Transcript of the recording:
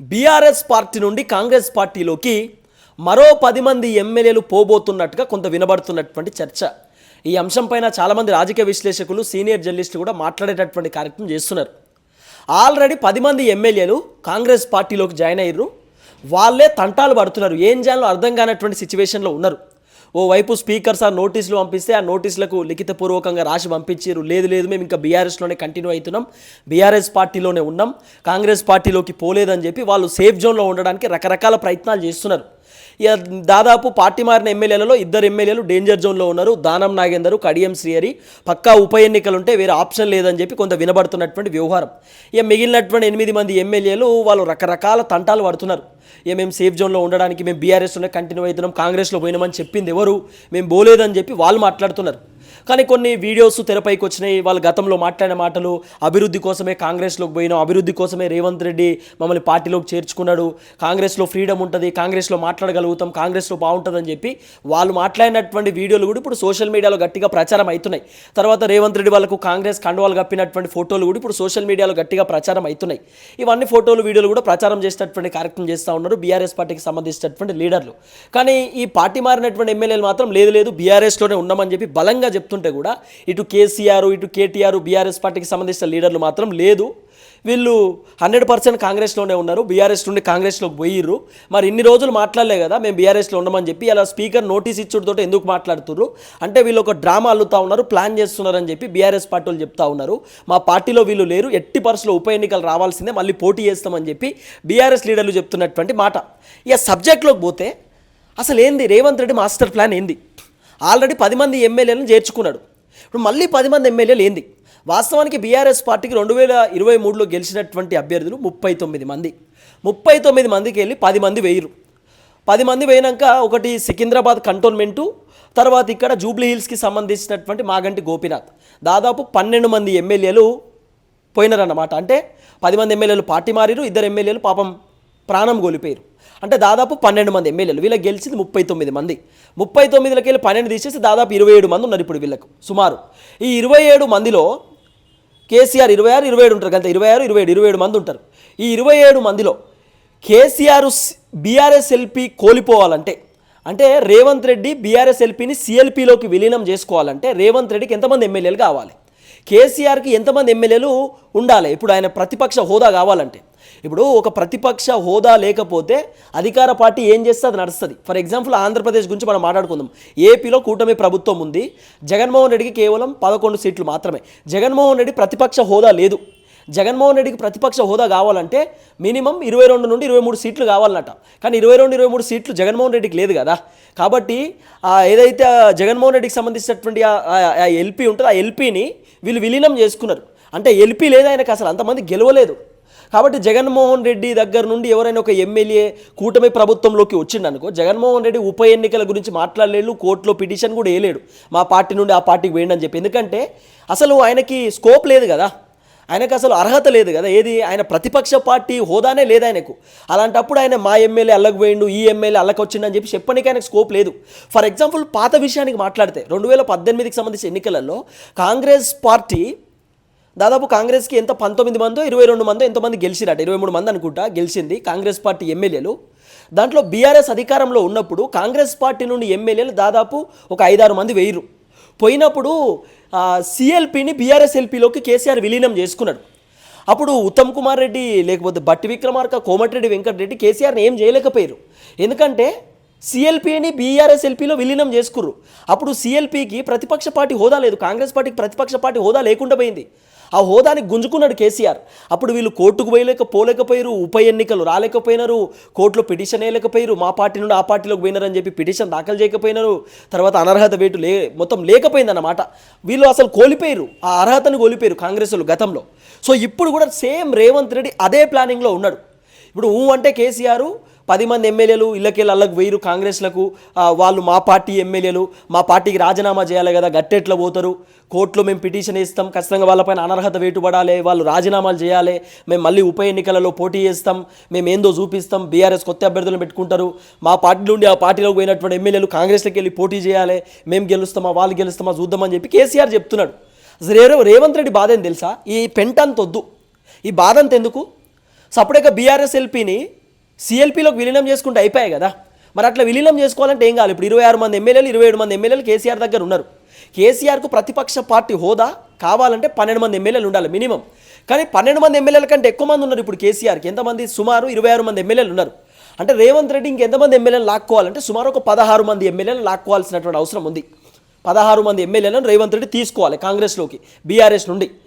BRS party నుండి కాంగ్రెస్ పార్టీలోకి మరో పది మంది ఎమ్మెల్యేలు పోబోతున్నట్టుగా కొంత వినబడుతున్నటువంటి చర్చ. ఈ అంశంపైన చాలామంది రాజకీయ విశ్లేషకులు సీనియర్ జర్నలిస్టులు కూడా మాట్లాడేటటువంటి కార్యక్రమం చేస్తున్నారు. ఆల్రెడీ పది మంది ఎమ్మెల్యేలు కాంగ్రెస్ పార్టీలోకి జాయిన్ అయ్యారు వాళ్ళే తంటాలు పడుతున్నారు. ఏం చేయాలో అర్థం కానటువంటి సిచ్యువేషన్లో ఉన్నారు. ఓవైపు స్పీకర్స్ ఆ నోటీసులు పంపిస్తే ఆ నోటీసులకు లిఖితపూర్వకంగా రాసి పంపించారు. లేదు లేదు మేము ఇంకా బీఆర్ఎస్లోనే కంటిన్యూ అవుతున్నాం. బీఆర్ఎస్ పార్టీలోనే ఉన్నాం. కాంగ్రెస్ పార్టీలోకి పోలేదని చెప్పి వాళ్ళు సేఫ్ జోన్లో ఉండడానికి రకరకాల ప్రయత్నాలు చేస్తున్నారు. ఇక దాదాపు పార్టీ మారిన ఎమ్మెల్యేలలో ఇద్దరు ఎమ్మెల్యేలు డేంజర్ జోన్లో ఉన్నారు. దానం నాగేందర్ కడియం శ్రీహరి. పక్కా ఉప ఎన్నికలు ఉంటే వేరే ఆప్షన్ లేదని చెప్పి కొంత వినబడుతున్నటువంటి వ్యవహారం. ఇక మిగిలినటువంటి ఎనిమిది మంది ఎమ్మెల్యేలు వాళ్ళు రకరకాల తంటాలు పడుతున్నారు. ఇక మేము సేఫ్ జోన్లో ఉండడానికి మేము బీఆర్ఎస్లోనే కంటిన్యూ అవుతున్నాం కాంగ్రెస్లో పోయినామని చెప్పింది ఎవరు? మేము పోలేదని చెప్పి వాళ్ళు మాట్లాడుతున్నారు. కానీ కొన్ని వీడియోస్ తెరపైకి వచ్చినాయి. వాళ్ళు గతంలో మాట్లాడిన మాటలు అభివృద్ధి కోసమే కాంగ్రెస్లోకి పోయినాం అభివృద్ధి కోసమే రేవంత్ రెడ్డి మమ్మల్ని పార్టీలోకి చేర్చుకున్నాడు కాంగ్రెస్లో ఫ్రీడమ్ ఉంటుంది కాంగ్రెస్లో మాట్లాడగలుగుతాం కాంగ్రెస్లో బాగుంటుందని చెప్పి వాళ్ళు మాట్లాడినటువంటి వీడియోలు కూడా ఇప్పుడు సోషల్ మీడియాలో గట్టిగా ప్రచారం అవుతున్నాయి. తర్వాత రేవంత్ రెడ్డి వాళ్ళకు కాంగ్రెస్ కండువాలు కప్పినటువంటి ఫోటోలు కూడా ఇప్పుడు సోషల్ మీడియాలో గట్టిగా ప్రచారం అవుతున్నాయి. ఇవన్నీ ఫోటోలు వీడియోలు కూడా ప్రచారం చేసేటటువంటి కార్యక్రమం చేస్తూ ఉన్నారు బీఆర్ఎస్ పార్టీకి సంబంధించినటువంటి లీడర్లు. కానీ ఈ పార్టీ మారినటువంటి ఎమ్మెల్యేలు మాత్రం లేదు లేదు బీఆర్ఎస్లోనే ఉన్నామని చెప్పి బలంగా చెప్తున్నారు. చూస్తుంటే కూడా ఇటు కేసీఆర్ ఇటు కేటీఆర్ బీఆర్ఎస్ పార్టీకి సంబంధించిన లీడర్లు మాత్రం లేదు. వీళ్ళు హండ్రెడ్ పర్సెంట్ కాంగ్రెస్లోనే ఉన్నారు. బీఆర్ఎస్ నుండి కాంగ్రెస్లోకి పోయిర్రు. మరి ఇన్ని రోజులు మాట్లాడలే కదా మేము బీఆర్ఎస్లో ఉండమని చెప్పి అలా స్పీకర్ నోటీస్ ఇచ్చుడుతో ఎందుకు మాట్లాడుతుర్రు? అంటే వీళ్ళు ఒక డ్రామా అల్లుతా ఉన్నారు ప్లాన్ చేస్తున్నారని చెప్పి బీఆర్ఎస్ పార్టీ వాళ్ళు చెప్తా ఉన్నారు. మా పార్టీలో వీళ్ళు లేరు ఎట్టి పరిస్థితుల్లో ఉప ఎన్నికలు రావాల్సిందే మళ్ళీ పోటీ చేస్తామని చెప్పి బీఆర్ఎస్ లీడర్లు చెప్తున్నటువంటి మాట. ఇక సబ్జెక్ట్లోకి పోతే అసలు ఏంది రేవంత్ రెడ్డి మాస్టర్ ప్లాన్ ఏంది? ఆల్రెడీ పది మంది ఎమ్మెల్యేలను చేర్చుకున్నాడు. ఇప్పుడు మళ్ళీ పది మంది ఎమ్మెల్యేలు ఏంది? వాస్తవానికి బీఆర్ఎస్ పార్టీకి రెండు వేల ఇరవై మూడులో గెలిచినటువంటి అభ్యర్థులు ముప్పై తొమ్మిది మంది. ముప్పై తొమ్మిది మందికి వెళ్ళి పది మంది వేయరు. పది మంది పోయినాక ఒకటి సికింద్రాబాద్ కంటోన్మెంటు తర్వాత ఇక్కడ జూబ్లీ హిల్స్కి సంబంధించినటువంటి మాగంటి గోపీనాథ్. దాదాపు పన్నెండు మంది ఎమ్మెల్యేలు పోయినారన్నమాట. అంటే పది మంది ఎమ్మెల్యేలు పార్టీ మారిరు ఇద్దరు ఎమ్మెల్యేలు పాపం ప్రాణం కోల్పోయారు. అంటే దాదాపు పన్నెండు మంది ఎమ్మెల్యేలు వీళ్ళకి గెలిచింది ముప్పై తొమ్మిది మంది. ముప్పై తొమ్మిదిలకి వెళ్ళి పన్నెండు తీసేసి దాదాపు ఇరవై ఏడు మంది ఉన్నారు ఇప్పుడు వీళ్ళకు సుమారు. ఈ ఇరవై ఏడు మందిలో కేసీఆర్ ఇరవై ఆరు ఇరవై ఏడు ఉంటారు కదా ఇరవై ఆరు ఇరవై ఏడు ఇరవై ఏడు మంది ఉంటారు. ఈ ఇరవై ఏడు మందిలో కేసీఆర్ బీఆర్ఎస్ ఎల్పీ కోల్పోవాలంటే అంటే రేవంత్ రెడ్డి బీఆర్ఎస్ ఎల్పీని సిఎల్పీలోకి విలీనం చేసుకోవాలంటే రేవంత్ రెడ్డికి ఎంతమంది ఎమ్మెల్యేలు కావాలి? కేసీఆర్కి ఎంతమంది ఎమ్మెల్యేలు ఉండాలి? ఇప్పుడు ఆయన ప్రతిపక్ష హోదా కావాలంటే. ఇప్పుడు ఒక ప్రతిపక్ష హోదా లేకపోతే అధికార పార్టీ ఏం చేస్తే అది నడుస్తుంది. ఫర్ ఎగ్జాంపుల్ ఆంధ్రప్రదేశ్ గురించి మనం మాట్లాడుకుందాం. ఏపీలో కూటమి ప్రభుత్వం ఉంది. జగన్మోహన్ రెడ్డికి కేవలం పదకొండు సీట్లు మాత్రమే. జగన్మోహన్ రెడ్డి ప్రతిపక్ష హోదా లేదు. జగన్మోహన్ రెడ్డికి ప్రతిపక్ష హోదా కావాలంటే మినిమం ఇరవై రెండు నుండి ఇరవై మూడు సీట్లు కావాలన్నట. కానీ ఇరవై రెండు ఇరవై మూడు సీట్లు జగన్మోహన్ రెడ్డికి లేదు కదా. కాబట్టి ఏదైతే జగన్మోహన్ రెడ్డికి సంబంధించినటువంటి ఆ ఎల్పీ ఉంటుందో ఆ ఎల్పీని వీళ్ళు విలీనం చేసుకున్నారు. అంటే ఎల్పీ లేదు ఆయనకు అసలు. అంతమంది గెలవలేదు. కాబట్టి జగన్మోహన్ రెడ్డి దగ్గర నుండి ఎవరైనా ఒక ఎమ్మెల్యే కూటమి ప్రభుత్వంలోకి వచ్చిండనుకో జగన్మోహన్ రెడ్డి ఉప ఎన్నికల గురించి మాట్లాడలేడు కోర్టులో పిటిషన్ కూడా వేయలేడు. మా పార్టీ నుండి ఆ పార్టీకి వేయండి అని చెప్పి. ఎందుకంటే అసలు ఆయనకి స్కోప్ లేదు కదా. ఆయనకు అసలు అర్హత లేదు కదా. ఏది? ఆయన ప్రతిపక్ష పార్టీ హోదానే లేదు ఆయనకు. అలాంటప్పుడు ఆయన మా ఎమ్మెల్యే అల్లకు పోయిండు ఈ ఎమ్మెల్యే అల్లకు వచ్చిండని చెప్పి చెప్పడానికి ఆయనకు స్కోప్ లేదు. ఫర్ ఎగ్జాంపుల్ పాత విషయానికి మాట్లాడితే రెండు వేల పద్దెనిమిదికి సంబంధించిన ఎన్నికలలో కాంగ్రెస్ పార్టీ దాదాపు కాంగ్రెస్కి ఎంత పంతొమ్మిది మందో ఇరవై రెండు మందో ఎంతమంది గెలిచిరట. ఇరవై మూడు మంది అనుకుంటా గెలిచింది కాంగ్రెస్ పార్టీ ఎమ్మెల్యేలు. దాంట్లో బీఆర్ఎస్ అధికారంలో ఉన్నప్పుడు కాంగ్రెస్ పార్టీ నుండి ఎమ్మెల్యేలు దాదాపు ఒక ఐదారు మంది వేయరు పోయినప్పుడు సిఎల్పిని బీఆర్ఎస్ ఎల్పీలోకి కేసీఆర్ విలీనం చేసుకున్నాడు. అప్పుడు ఉత్తమ్ కుమార్ రెడ్డి లేకపోతే బట్టి విక్రమార్క కోమటిరెడ్డి వెంకటరెడ్డి కేసీఆర్ని ఏం చేయలేకపోయారు ఎందుకంటే సిఎల్పీని బీఆర్ఎస్ ఎల్పీలో విలీనం చేసుకుర్రు. అప్పుడు సిఎల్పీకి ప్రతిపక్ష పార్టీ హోదా లేదు. కాంగ్రెస్ పార్టీకి ప్రతిపక్ష పార్టీ హోదా లేకుండా పోయింది. ఆ హోదాని గుంజుకున్నాడు కేసీఆర్. అప్పుడు వీళ్ళు కోర్టుకు పోయలేక పోలేకపోయారు ఉప ఎన్నికలు రాలేకపోయినారు కోర్టులో పిటిషన్ వేయలేకపోయారు మా పార్టీ నుండి ఆ పార్టీలోకి పోయినారని చెప్పి పిటిషన్ దాఖలు చేయకపోయినారు తర్వాత అనర్హత వేటు లే మొత్తం లేకపోయిందన్నమాట. వీళ్ళు అసలు కోల్పోయారు ఆ అర్హతను కోల్పోయారు కాంగ్రెస్లు గతంలో. సో ఇప్పుడు కూడా సేమ్ రేవంత్ రెడ్డి అదే ప్లానింగ్లో ఉన్నాడు. ఇప్పుడు ఊ అంటే కేసీఆర్ పది మంది ఎమ్మెల్యేలు ఇళ్ళకెళ్ళి అల్లకు వేయరు కాంగ్రెస్లకు. వాళ్ళు మా పార్టీ ఎమ్మెల్యేలు మా పార్టీకి రాజీనామా చేయాలి కదా గట్టెట్లా పోతారు. కోర్టులో మేము పిటిషన్ వేస్తాం ఖచ్చితంగా వాళ్ళపైన అనర్హత వేటుపడాలి వాళ్ళు రాజీనామాలు చేయాలి. మేము మళ్ళీ ఉప ఎన్నికలలో పోటీ చేస్తాం మేము ఏందో చూపిస్తాం బీఆర్ఎస్ కొత్త అభ్యర్థులను పెట్టుకుంటారు. మా పార్టీ నుండి ఆ పార్టీలోకి పోయినటువంటి ఎమ్మెల్యేలు కాంగ్రెస్లోకి వెళ్ళి పోటీ చేయాలి. మేము గెలుస్తామా వాళ్ళు గెలుస్తామా చూద్దామని చెప్పి కేసీఆర్ చెప్తున్నాడు. రేవ రే- రేవంత్ రెడ్డి బాధ ఏం తెలుసా? ఈ పెంటంత వద్దు. ఈ బాధ అంత ఎందుకు? సపరేట్గా బీఆర్ఎస్ ఎల్పీని సిఎల్పిలోకి విలీనం చేసుకుంటే అయిపోయాయి కదా. మరి అట్లా విలీనం చేసుకోవాలంటే ఏం కావాలి? ఇప్పుడు ఇరవై ఆరు మంది ఎమ్మెల్యేలు ఇరవై ఏడు మంది ఎమ్మెల్యేలు కేసీఆర్ దగ్గర ఉన్నారు. కేసీఆర్కు ప్రతిపక్ష పార్టీ హోదా కావాలంటే పన్నెండు మంది ఎమ్మెల్యేలు ఉండాలి మినిమం. కానీ పన్నెండు మంది ఎమ్మెల్యేల కంటే ఎక్కువ మంది ఉన్నారు ఇప్పుడు కేసీఆర్కి ఎంతమంది? సుమారు ఇరవై ఆరు మంది ఎమ్మెల్యేలు ఉన్నారు. అంటే రేవంత్ రెడ్డి ఇంకెంతమంది ఎమ్మెల్యేలు లాక్కోవాలంటే సుమారు ఒక పదహారు మంది ఎమ్మెల్యేలు లాక్కోవాల్సినటువంటి అవసరం ఉంది. పదహారు మంది ఎమ్మెల్యేలను రేవంత్ రెడ్డి తీసుకోవాలి కాంగ్రెస్లోకి బీఆర్ఎస్ నుండి.